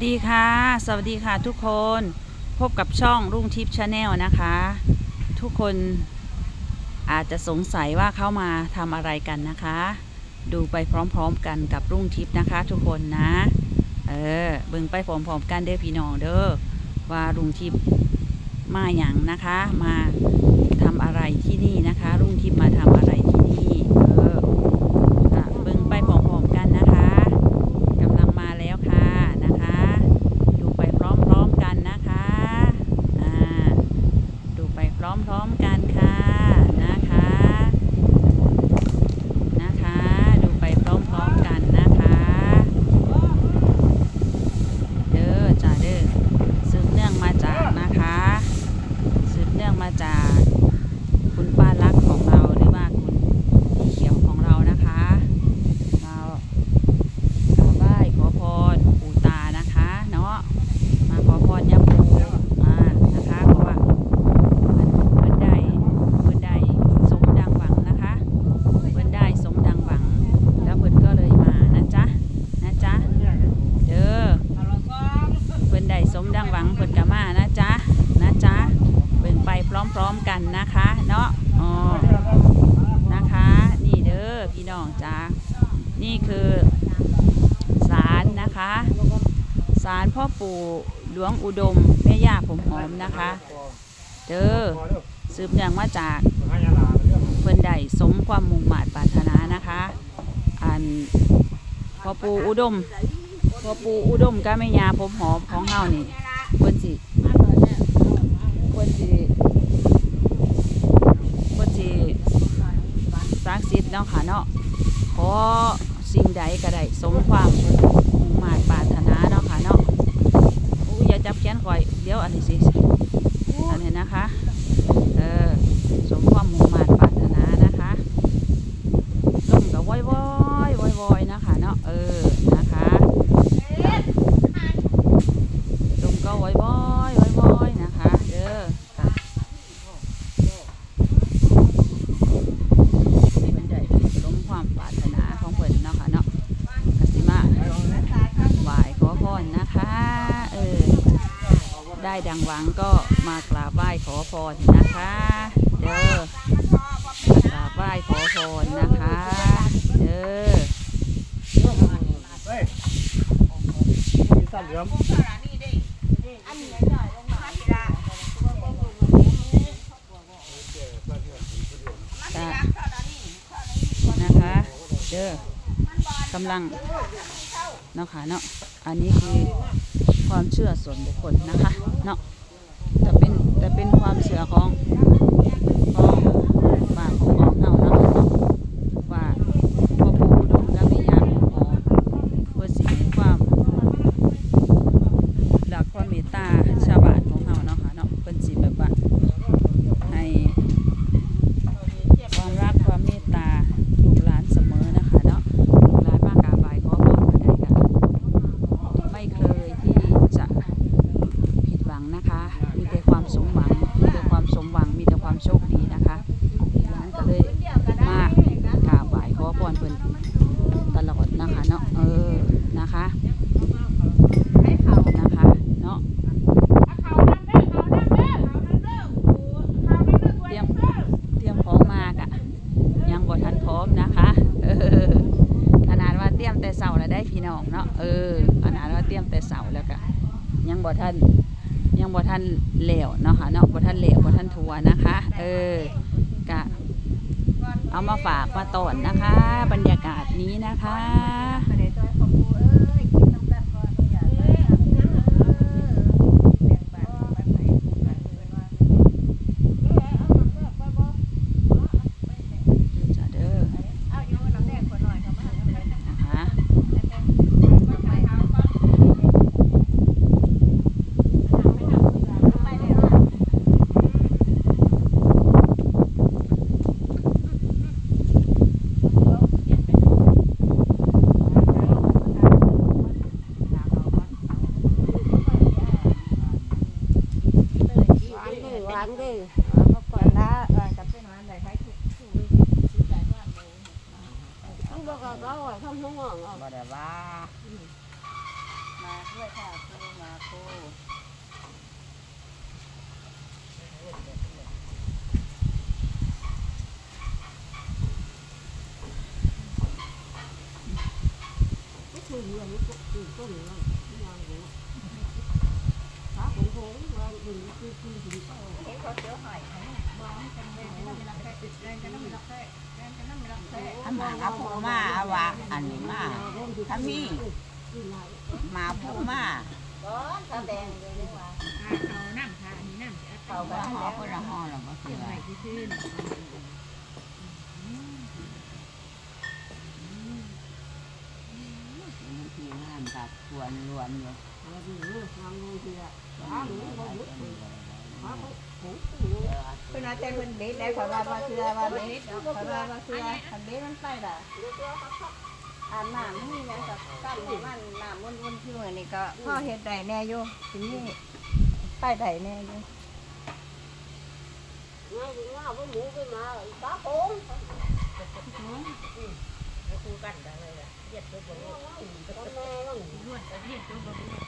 สดีค่ะ สวัสดีค่ะทุกคนพบกับช่องรุ่งทิพย์ชาแนลนะคะ ทุกคนอาจจะสงสัยว่าเข้ามาทำอะไรกันนะคะ ดูไปพร้อมๆกันกับรุ่งทิพย์นะคะ ทุกคนนะเออเบิ่งไปพร้อมๆกันเด้อพี่น้องเด้อว่ารุ่งทิพย์มาอย่างนะคะ มาทำอะไรที่นี่นะคะ รุ่งทิพย์มาทำอะไรที่นี่เออก็เบิ่งไปพร้อมๆกันนะคะกำลังมาแล้วค่ะนะคะ ดูไปพร้อมๆกันนะคะอ่าดูไปพ ร้อมๆกันค่ะนะคะนะคะ ดูไปพร้อมๆกันนะคะ เด้อจ้าเด้อสืบเนื่องมาจากนะคะสืบเนื่องมาจากคุณป้ารักของเราหรือว่าคุณพี่เขียวของเรานะคะเรากราบไหว้ขอพรปู่ตานะคะเนาะมาขอพรยาปูมานะคะเพราะว่าเพิ่นเพิ่นได้เพิ่นได้สมดังหวังนะคะเพิ่นได้สมดังหวัง แล้วเพิ่นก็เลยมานะจ๊ะนะจ๊ะเด้อ เพิ่นได้สมดังหวังเพิ่นกะมานะจ๊ะนะจ๊ะเบิ่งไปพร้อมๆกันนะคะเนาะอ๋อนะคะ นี่เด้อพี่น้องจ้า นี่คือศาลนะคะศาลพ่อปู่หลวงอุดมแม่ย่าผมหอมนะคะเด้อสืบเนื่องมาจากเพิ่นได้สมความมุ่งมา่ปรารถนานะคะ อันพ่อปู่อุดมพ่อปูอุดมก็ไม่ยาผมหอมของเฮานี่เพิ่นสิเพิ่นสิเพิ่นสิศักดิ์สิทธิ์เนาะค่ะเนาะขอ สิ่งใดก็ได้สมความมุ่งมายปรารถนาเนาะค่ะเนาะอู้อย่าจับแขนข่อย เดี๋ยวอันนี้สิอันนี้นะคะเออสมความมุ่งมายปรารถนานะคะลมก็ว้อยวอยวอยวอยนะคะเนาะเออนะคะ ลมก็ว้อยว้อยว้อยว้อยนะคะ เด้อค่ะเพิ่นได้สมความปรารถนาของเพิ่นเนาะค่ะเนาะกสิมาไหวขอพรนะคะ เออ ได้ดังหวังก็มากราบไหว้ขอพรนะคะเด้อมากราบไหว้ขอพรนะคะเด้อเฮ้ยมีสัตว์เหลือมจ้ะนะคะ เด้อกำลัง เนาะค่ะเนาะอันนี้คือความเชื่อส่วนบุคคลนะคะเนาะแต่เป็นแต่เป็นความเชื่อของของบ้านของของเฮาเนาะเนาะว่าพ่อปู่อุดมกับแม่ย่าของหอมเพื่อสิให้ความรักความเมตตาชาวบ้านของเฮาเนาะค่ะเนาะเพิ่นสิแบบว่าให้ ความรักความเมตตาลูกหลานเสมอนะคะเนาะลูกหลานมากราบไหว้ขอพรมาได้กันไม่เคยที่จะผิดหวังนะคะ มีแต่ความสมหวัง มีแต่ความสมหวัง มีแต่ความ โชคดีนะคะลูกหลานก็เลยมากกราบไหว้ขอพรเพิ่นตลอดนะคะเนาะเออนะคะนะคะเนาะเตรียมเตรียมของมากอะยังบ่ทันพร้อมนะคะเออขนาดว่าเตรียมแต่เสาแล้วได้พี่น้องเนาะเออขนาดว่าเตรียมแต่เสาแล้วก็ยังบ่ทัน ยังบ่ท่านเหลวเนาะค่ะเนาะบ่ท่านเหลวบ่ท่านทัวนะคะ เออกะเอามาฝากมาต้อนนะคะ บรรยากาศนี้นะคะ จ้าเด้อนะคะ หวานดิก่อนละเออจำเป็นวันไหนใครถูกถูกต้องบอกกับเราอะทำห้องอะบ่ได้ว่ามาด้วยค่ะครูมาครูคือเรื่องนี้ก็คือต้นเรื่องที่ยังอยู่ขาผมโผล่มาดึงคือคือ ถ้าเห็นเขาเสียวหอยเขาเนี่ยบ้องกันเลยกันนั่งไม่รับแค่แรงกันนั่งไม่รับแค่แรงกันนั่งไม่รับแค่ถ้าหมาเอาผู้มาอาวะอันนี้มาถ้ามีหมาผู้มาก้อนเขาแดงเลยนี่ว่าเขาน้ำค่ะนี่น้ำเขาว่าบ้านหอแล้วคนละหอหรอกก็คือไหลว่าที่ขึ้นบางทีงานกับควรรวมอยู่ ยขาหนูก็ยุบขาเขาโผล่เพิ่นอาจจะเพิ่นเด็ดแล้วเขาว่าว่าเชื่อว่าเด็ดเขาว่าว่าเชื่อคันเด็ดมันไปล่ะอาบน้ำนี่ยังกับกั้นหมันน้ำวนๆที่เหมือนนี่ก็พ่อเฮ็ดได้แน่อยู่ทีนี้ไปได้แน่อยู่ง่ายง่ายว่าหมูไปมาขาโผล่คู่กันได้เลยอะเย็ดตัวบนตอนแม่ก็นวดเย็ดตัวบนเออเดี๋ยวก็บอก